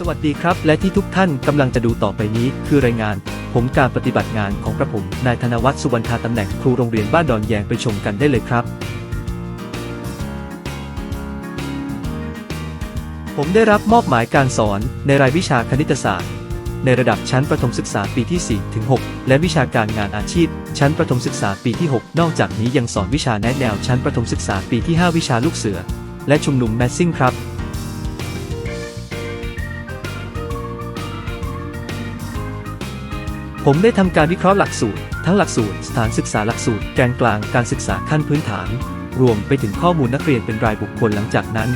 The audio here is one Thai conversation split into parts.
สวัสดีครับ และที่ทุกท่านกำลังจะดูต่อไปนี้คือรายงาน ผมการปฏิบัติงานของกระผมนายธนวัฒน์สุวรรณาตำแหน่งครูโรงเรียนบ้านดอนแยงไปชมกันได้เลยครับ ผมได้รับมอบหมายการสอนในรายวิชาคณิตศาสตร์ ในระดับชั้นประถมศึกษาปีที่ 4 ถึง 6 และวิชาการงานอาชีพ ชั้นประถมศึกษาปีที่ 6 นอกจากนี้ยังสอนวิชาแนะแนวชั้นประถมศึกษาปีที่ 5 วิชาลูกเสือ และชุมนุมแมสซิ่งครับ ผมได้ทำการวิเคราะห์หลักสูตร ทั้งหลักสูตร สถานศึกษาหลักสูตรแกนกลางการศึกษาขั้นพื้นฐาน รวมไปถึงข้อมูลนักเรียนเป็นรายบุคคลหลังจากนั้น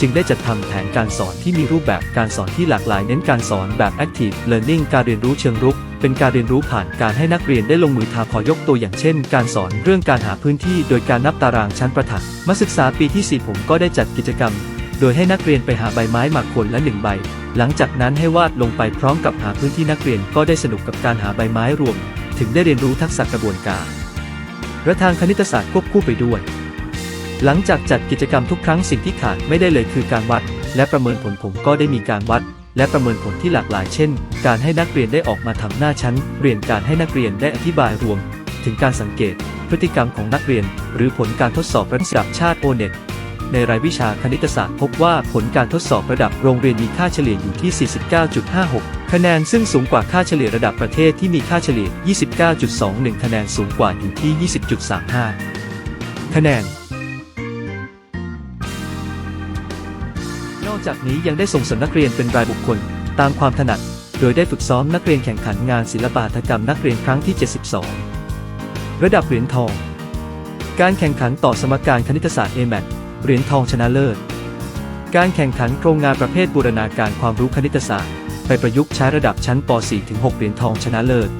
จึงได้จัดทำแผนการสอนที่มีรูปแบบการสอนที่หลากหลายเน้นการสอนแบบ active learning การเรียนรู้เชิงรุก เป็นการเรียนรู้ผ่านการให้นักเรียนได้ลงมือทำขอยกตัวอย่างเช่น การสอนเรื่องการหาพื้นที่ โดยการนับตารางชั้นประถมมาศึกษาปีที่ 4 ผมก็ได้จัดกิจกรรม โดยให้นักเรียนไปหาใบไม้มาคนละหนึ่งใบ หลังจากนั้นให้วาดลงไปพร้อมกับหาพื้นที่นักเรียนก็ได้สนุกกับการหาใบไม้รวม ถึงได้เรียนรู้ทักษะกระบวนการและทางคณิตศาสตร์ควบคู่ไปด้วย หลังจากจัดกิจกรรมทุกครั้งสิ่งที่ขาดไม่ได้เลยคือการวัด และประเมินผลผมก็ได้มีการวัด และประเมินผลที่หลากหลายเช่น การให้นักเรียนได้ออกมาทำหน้าชั้น เรียนการให้นักเรียนได้อธิบายรวม ถึงการสังเกต พฤติกรรมของนักเรียน หรือผลการทดสอบระดับชาติโอเน็ต ในรายวิชาคณิตศาสตร์ พบว่าผลการทดสอบระดับโรงเรียนมีค่าเฉลี่ยอยู่ที่ 49.56 คะแนนซึ่งสูงกว่าค่าเฉลี่ยระดับประเทศที่มีค่าเฉลี่ย 29.21 คะแนนสูงกว่าอยู่ที่ 20.35 คะแนน นอกจากนี้ยังได้ส่งเสริมนักเรียนเป็นรายบุคคล ตามความถนัด โดยได้ฝึกซ้อมนักเรียนแข่งขันงานศิลปาหัตถกรรมนักเรียนครั้งที่ 72 ระดับเหรียญทองการแข่งขันต่อสมการคณิตศาสตร์ AMAT เหรียญทองชนะเลิศ การแข่งขันโครงงานประเภทบูรณาการความรู้คณิตศาสตร์ ไปประยุกต์ใช้ระดับชั้นป .4 ถึง 6 เหรียญทองชนะเลิศ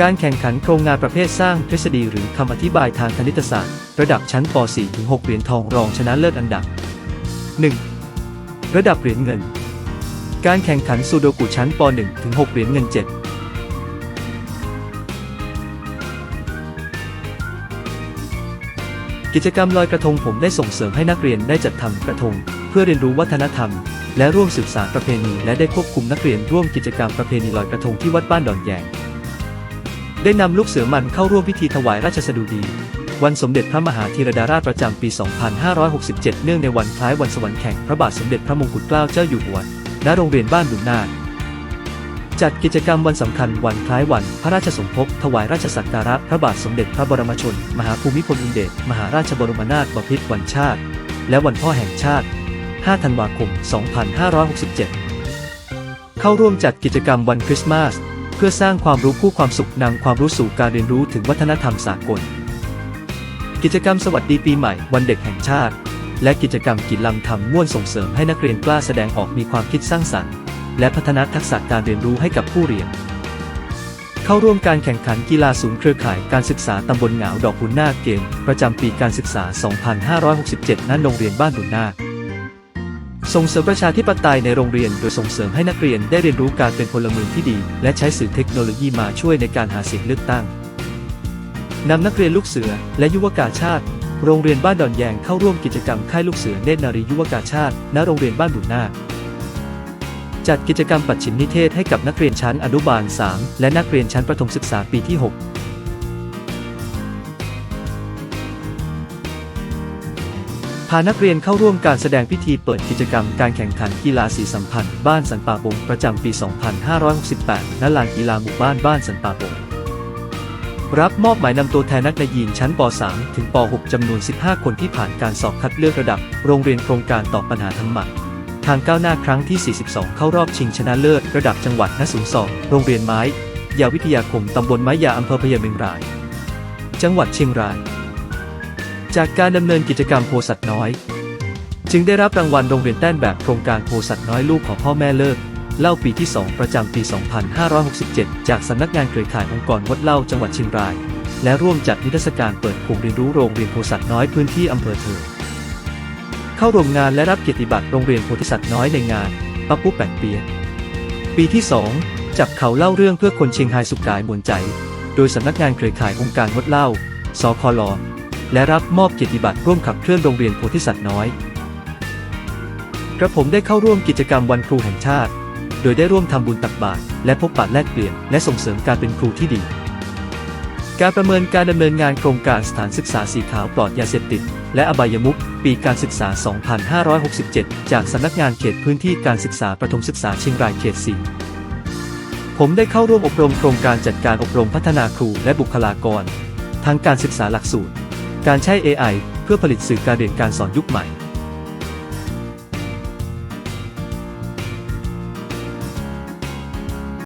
การแข่งขันโครงงานประเภทสร้างทฤษฎีหรือคำอธิบายทางคณิตศาสตร์ ระดับชั้นป .4 ถึง 6 เหรียญทองรองชนะเลิศอันดับ 1. ระดับเหรียญเงิน การแข่งขันซูโดกุชั้นป .1 ถึง 6 เหรียญเงิน 7 กิจกรรมลอยกระทงผมได้ส่งเสริมให้นักเรียนได้จัดทำกระทง เพื่อเรียนรู้วัฒนธรรม และร่วมสืบสานประเพณี และได้ควบคุมนักเรียนร่วมกิจกรรมประเพณีลอยกระทงที่วัดบ้านดอนแยงได้นำลูกเสือมันเข้าร่วมพิธีถวายราชสดุดี วันสมเด็จพระมหาธีรดาราชประจำปี 2567 เนื่องในวันคล้ายวันสวรรค์แข่งพระบาทสมเด็จพระมงกุฎเกล้าเจ้าอยู่หัว ณ โรงเรียนบ้านบุญนา จัดกิจกรรมวันสำคัญวันคล้ายวัน พระราชสมภพถวายราชสักการะพระบาทสมเด็จพระบรมชน มหาภูมิพลอดุลยเดชมหาราชบรมนาถบพิตรวันชาติ และวันพ่อแห่งชาติ 5 ธันวาคม 2567 เข้าร่วมจัดกิจกรรมวันคริสต์มาส เพื่อสร้างความรู้คู่ความสุขนำความรู้สู่การเรียนรู้ถึงวัฒนธรรมสากล กิจกรรมสวัสดีปีใหม่ วันเด็กแห่งชาติ และกิจกรรมกิจลำทำม่วนส่งเสริมให้นักเรียนกล้าแสดงออกมีความคิดสร้างสรรค์ และพัฒนาทักษะการเรียนรู้ให้กับผู้เรียน เข้าร่วมการแข่งขันกีฬาศูนย์เครือข่ายการศึกษาตำบลเหงาดอกบุญนาคเกม ประจำปีการศึกษา 2567 ณ โรงเรียนบ้านบุญนาคส่งเสริมประชาธิปไตยในโรงเรียน โดยส่งเสริมให้นักเรียนได้เรียนรู้การเป็นพลเมืองที่ดี และใช้สื่อเทคโนโลยีมาช่วยในการหาเสียงเลือกตั้งนำนักเรียนลูกเสือ และยุวกาชาติ โรงเรียนบ้านดอนแยงเข้าร่วมกิจกรรมค่ายลูกเสือเนตรนารียุวกาชาติ ณ โรงเรียนบ้านบุญนาค จัดกิจกรรมปัดฉิมนิเทศให้กับนักเรียนชั้นอนุบาล 3 และนักเรียนชั้นประถมศึกษาปีที่ 6พานักเรียนเข้าร่วมการแสดงพิธีเปิดกิจกรรมการแข่งขันกีฬาสีสัมพันธ์ บ้านสันป่าบงประจำปี 2568 ณ ลานกีฬาหมู่บ้านบ้านสันป่าบงรับมอบหมายนำตัวแทนนักเรียนชั้นป .3 ถึงป .6 จำนวน 15 คนที่ผ่านการสอบคัดเลือกระดับ โรงเรียนโครงการตอบปัญหาธรรมะ ทางก้าวหน้าครั้งที่ 42 เข้ารอบชิงชนะเลิศระดับจังหวัดณสูงสองโรงเรียนไม้ ยาวิทยาคมตำบลไม้ยาอำเภอพยาเมงราย จังหวัดเชียงราย จากการดำเนินกิจกรรมโพสัตว์น้อย จึงได้รับรางวัลโรงเรียนแต้นแบบโครงการโพสัตว์น้อยลูกของพ่อแม่เลิกเล่าปีที่ 2 ประจำปี 2567 จากสำนักงานเครือข่ายองค์กรงดเหล่าจังหวัดเชียงราย และร่วมจัดนิทรรศการเปิดภูมิเรียนรู้โรงเรียนโพสัตว์น้อยพื้นที่อำเภอเถิด เข้าร่วมงานและรับเกียรติบัตรโรงเรียนโพธิสัตว์น้อยในงานปัปปุแปดเปีย ปีที่ 2 จับเขาเล่าเรื่องเพื่อคนเชียงไฮสุขกายมวลใจ โดยสำนักงานเครือข่ายองค์การงดเหล่าสคลและรับมอบเกียรติบัตรร่วมขับเคลื่อนโรงเรียนโพธิสัตว์น้อย กระผมได้เข้าร่วมกิจกรรมวันครูแห่งชาติ โดยได้ร่วมทำบุญตักบาตรและพบปะแลกเปลี่ยน และส่งเสริมการเป็นครูที่ดี การประเมินการดำเนินงานโครงการสถานศึกษาสีขาวปลอดยาเสพติด และอบายมุขปีการศึกษา 2567 จากสำนักงานเขตพื้นที่การศึกษาประถมศึกษาเชียงรายเขต 4 ผมได้เข้าร่วมอบรมโครงการจัดการอบรมพัฒนาครูและบุคลากรทั้งการศึกษาหลักสูตร การใช้ AI เพื่อผลิตสื่อการเรียนการสอนยุคใหม่